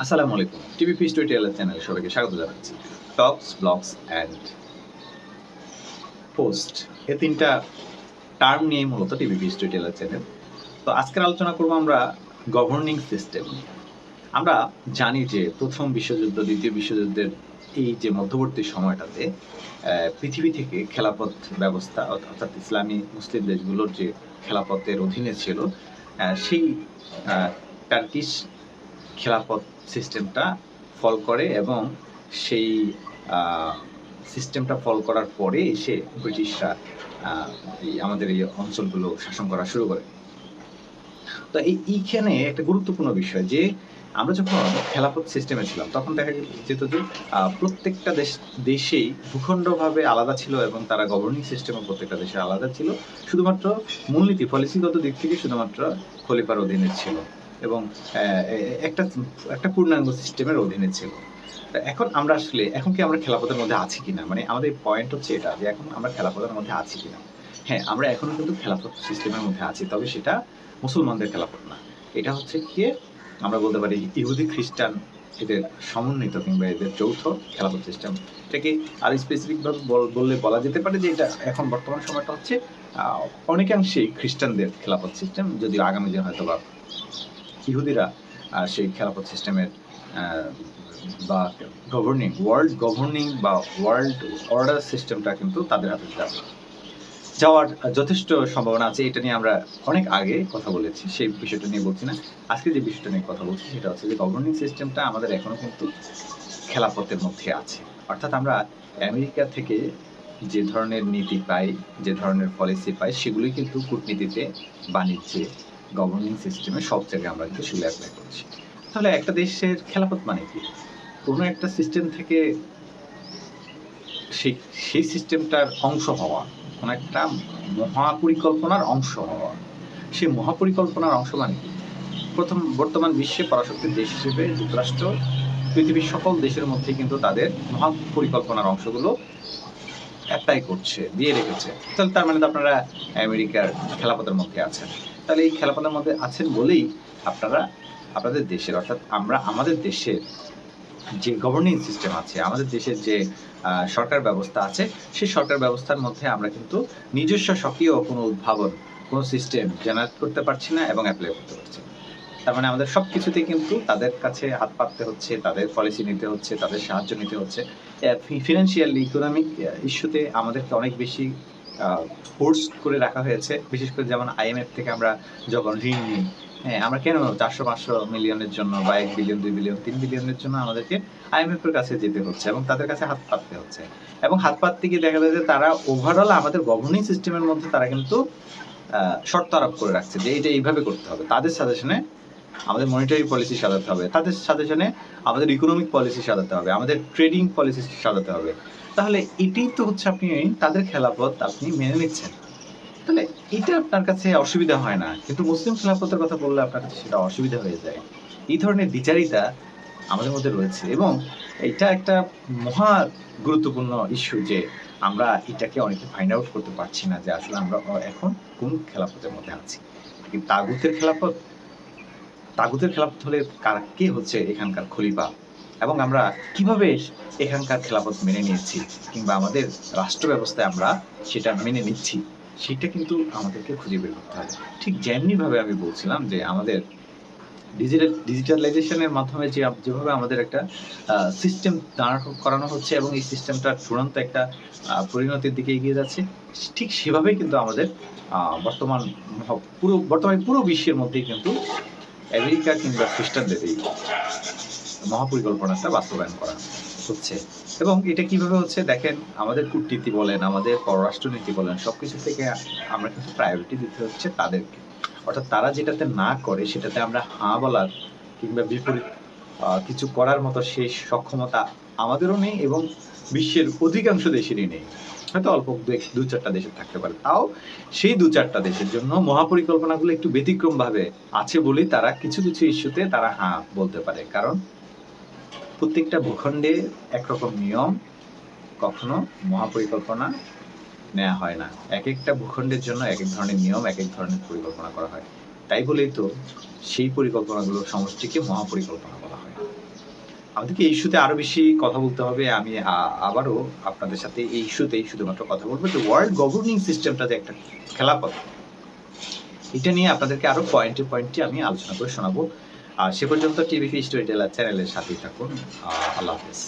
আসসালামু আলাইকুম। টিভি ফি স্টোরি টেলার চ্যানেলে সবাইকে স্বাগত জানাচ্ছি। Tops, blogs and post. এ তিনটা টার্ম নিয়ে মূলত টিভি ফি স্টোরি টেলার চ্যানেল। তো আজকের আলোচনা করব আমরা গভর্নিং সিস্টেম আমরা জানি যে প্রথম বিশ্বযুদ্ধ, দ্বিতীয় বিশ্বযুদ্ধের এই যে মধ্যবর্তী সময়টাতে পৃথিবী থেকে খেলাপথ ব্যবস্থা, অর্থাৎ ইসলামী মুসলিম দেশগুলোর যে খেলাপথের অধীনে ছিল সেই টার্কিশ খেলাপথ সিস্টেমটা ফল করে এবং সেই সিস্টেমটা ফল করার পরে এসে ব্রিটিশরা এই আমাদের এই অঞ্চলগুলো শাসন করা শুরু করে। তো এই, এইখানে একটা গুরুত্বপূর্ণ বিষয় যে, আমরা যখন খেলাপথ সিস্টেমে ছিলাম, তখন দেখা যেত যে প্রত্যেকটা দেশ, দেশেই ভূখণ্ডভাবে আলাদা ছিল এবং তারা গভর্নিং সিস্টেমও প্রত্যেকটা দেশে আলাদা ছিল। শুধুমাত্র মূলনীতি পলিসিগত দিক থেকে শুধুমাত্র খলিফার অধীনে ছিল। এবং একটা একটা পূর্ণাঙ্গ সিস্টেমের অধীনে ছিল। এখন আমরা আসলে, এখন কি আমরা খেলাপথের মধ্যে আছি কিনা? মানে আমাদের পয়েন্ট হচ্ছে এটা, যে এখন আমরা খেলাপথের মধ্যে আছি কিনা? হ্যাঁ আমরা এখনও কিন্তু খেলাপথ সিস্টেমের মধ্যে আছি, তবে সেটা মুসলমানদের খেলাপথ না। এটা হচ্ছে কি, আমরা বলতে পারি ইহুদি খ্রিস্টান এদের সমন্বিত কিংবা এদের যৌথ খেলাপথ সিস্টেম এটাকে আর স্পেসিফিকভাবে বললে বলা যেতে পারে যে এটা এখন বর্তমান সময়টা হচ্ছে অনেকাংশেই খ্রিস্টানদের খেলাপথ সিস্টেম যদিও আগামী দিন হয়তো বা ইহুদিরা সেই খেলাপথ সিস্টেমের বা গভর্নিং ওয়ার্ল্ড গভর্নিং বা ওয়ার্ল্ড অর্ডার সিস্টেমটা কিন্তু তাদের হাতে যাবে যাওয়ার যথেষ্ট সম্ভাবনা আছে, এটা নিয়ে আমরা অনেক আগে কথা বলেছি, সেই বিষয়টা নিয়ে বলছি না। আজকে যে বিষয়টা নিয়ে কথা বলছি, সেটা হচ্ছে যে গভর্নিং সিস্টেমটা আমাদের এখনও কিন্তু খেলাপথের মধ্যে আছে। অর্থাৎ আমরা আমেরিকা থেকে যে ধরনের নীতি পাই, যে ধরনের পলিসি পাই সেগুলি কিন্তু কূটনীতিতে, বাণিজ্যে গভর্নিং সিস্টেমে সব জায়গায় আমরা কিন্তু সেগুলো অ্যাপ্লাই করছি। তাহলে একটা দেশের খেলাপথ মানে কি? কোনো একটা সিস্টেম থেকে সেই সেই সিস্টেমটার অংশ হওয়া, কোনো একটা মহাপরিকল্পনার অংশ হওয়া, সেই মহাপরিকল্পনার অংশ মানে কি? প্রথম বর্তমান বিশ্বে পরাশক্তির দেশ হিসেবে যুক্তরাষ্ট্র, পৃথিবীর সকল দেশের মধ্যে কিন্তু তাদের মহাপরিকল্পনার অংশগুলো অ্যাপ্লাই করছে, দিয়ে রেখেছে। তাহলে তার মানে তো আপনারা আমেরিকার খেলাপথের মধ্যে আছেন। তাহলে এই খেলাপথের মধ্যে আছেন বলেই আপনারা আপনাদের দেশের, অর্থাৎ আমরা আমাদের দেশের যে গভর্নিং সিস্টেম আছে, আমাদের দেশের যে সরকার ব্যবস্থা আছে, সেই সরকার ব্যবস্থার মধ্যে আমরা কিন্তু নিজস্ব স্বকীয় কোনো উদ্ভাবন, কোনো সিস্টেম জেনারেট করতে পারছি না এবং অ্যাপ্লাই করতে পারছি তার মানে আমাদের সব কিছুতেই কিন্তু তাদের কাছে হাত পাততে হচ্ছে, তাদের পলিসি নিতে হচ্ছে, তাদের সাহায্য নিতে হচ্ছে। ফিনান্সিয়াল ইকোনমিক ইস্যুতে আমাদেরকে অনেক বেশি ফোর্স করে রাখা হয়েছে। বিশেষ করে যেমন আইএমএফ থেকে আমরা যখন ঋণ নিই হ্যাঁ আমরা কেন চারশো, পাঁচশো মিলিয়নের জন্য বা এক বিলিয়ন দুই বিলিয়ন তিন বিলিয়নের জন্য আমাদেরকে আইএমএফ এর কাছে যেতে হচ্ছে এবং তাদের কাছে হাত পাততে হচ্ছে? এবং হাত পাততে গিয়ে দেখা যায় যে তারা ওভারঅল আমাদের গভর্নিং সিস্টেমের মধ্যে তারা কিন্তু শর্ত আরোপ করে রাখছে যে এটা এইভাবে করতে হবে। তাদের সাজেশনে আমাদের মনিটারি পলিসি সাজাতে হবে। তাদের সাথে সাথে আমাদের ইকোনমিক পলিসি সাজাতে হবে, আমাদের ট্রেডিং পলিসি সাজাতে হবে। তাহলে এটাই তো হচ্ছে আপনি, তাদের খেলাপথ আপনি মেনে নিচ্ছেন। তাহলে এটা আপনার কাছে অসুবিধা হয় না, কিন্তু মুসলিম খেলাপথের কথা বললে আপনার কাছে সেটা অসুবিধা হয়ে যায়। এই ধরনের দ্বিচারিতা আমাদের মধ্যে রয়েছে এবং এটা একটা মহা গুরুত্বপূর্ণ ইস্যু যে আমরা এটাকে অনেকে ফাইন্ড আউট করতে পারছি না যে আসলে আমরা এখন কোন খেলাপথের মধ্যে আছি। কিন্তু তাগুতের খেলাপথ? তাগুতের খেলাপথ হলে কার- কে হচ্ছে এখানকার খলিফা? এবং আমরা কীভাবে এখানকার খেলাপথ মেনে নিয়েছি কিংবা আমাদের রাষ্ট্র ব্যবস্থায় আমরা সেটা মেনে নিচ্ছি সেটা কিন্তু আমাদেরকে খুঁজে বের করতে হবে। ঠিক যেমনি ভাবে আমি বলছিলাম যে আমাদের ডিজিটাল ডিজিটালাইজেশনের মাধ্যমে যে যেভাবে আমাদের একটা সিস্টেম দাঁড় করানো হচ্ছে এবং এই সিস্টেমটা চূড়ান্ত একটা পরিণতির দিকে এগিয়ে যাচ্ছে, ঠিক সেভাবেই কিন্তু আমাদের বর্তমান পুরো, বর্তমানে পুরো বিশ্বের মধ্যেই কিন্তু আমেরিকা কিংবা খ্রিস্টানদের এই মহাপরিকল্পনাটা বাস্তবায়ন করা হচ্ছে। এবং এটা কীভাবে হচ্ছে? দেখেন, আমাদের কূটনীতি বলেন, আমাদের পররাষ্ট্রনীতি বলেন, সবকিছু থেকে আমরা কিন্তু প্রায়োরিটি দিতে হচ্ছে তাদেরকে। অর্থাৎ তারা যেটাতে না করে, সেটাতে আমরা হাঁ বলার কিংবা বিপরীত কিছু করার মতো সেই সক্ষমতা আমাদেরও নেই এবং বিশ্বের অধিকাংশ দেশেরই নেই। হয়তো অল্প দু চারটা দেশের থাকতে পারে। তাও সেই দু চারটা দেশের জন্য মহাপরিকল্পনাগুলো একটু ব্যতিক্রম ভাবে আছে বলেই তারা কিছু কিছু ইস্যুতে তারা হ্যাঁ বলতে পারে। কারণ প্রত্যেকটা ভূখণ্ডে একরকম নিয়ম, কখনো মহাপরিকল্পনা নেওয়া হয় না। এক একটা ভূখণ্ডের জন্য এক এক ধরনের নিয়ম, এক এক ধরনের পরিকল্পনা করা হয়। তাই বলেই তো সেই পরিকল্পনাগুলো সমষ্টিকে মহাপরিকল্পনা বলা আমাদেরকে এই ইস্যুতে আরও বেশি কথা বলতে হবে। আমি আবারও আপনাদের সাথে এই ইস্যুতেই শুধুমাত্র কথা বলব যে ওয়ার্ল্ড গভর্নিং সিস্টেমটা যে একটা খেলাপথ এটা নিয়ে আপনাদেরকে আরও পয়েন্টে পয়েন্টে আমি আলোচনা করে শোনাবো। আর সে পর্যন্ত টিভি স্টোরি টেলার চ্যানেলের সাথেই থাকুন। আল্লাহ হাফেজ।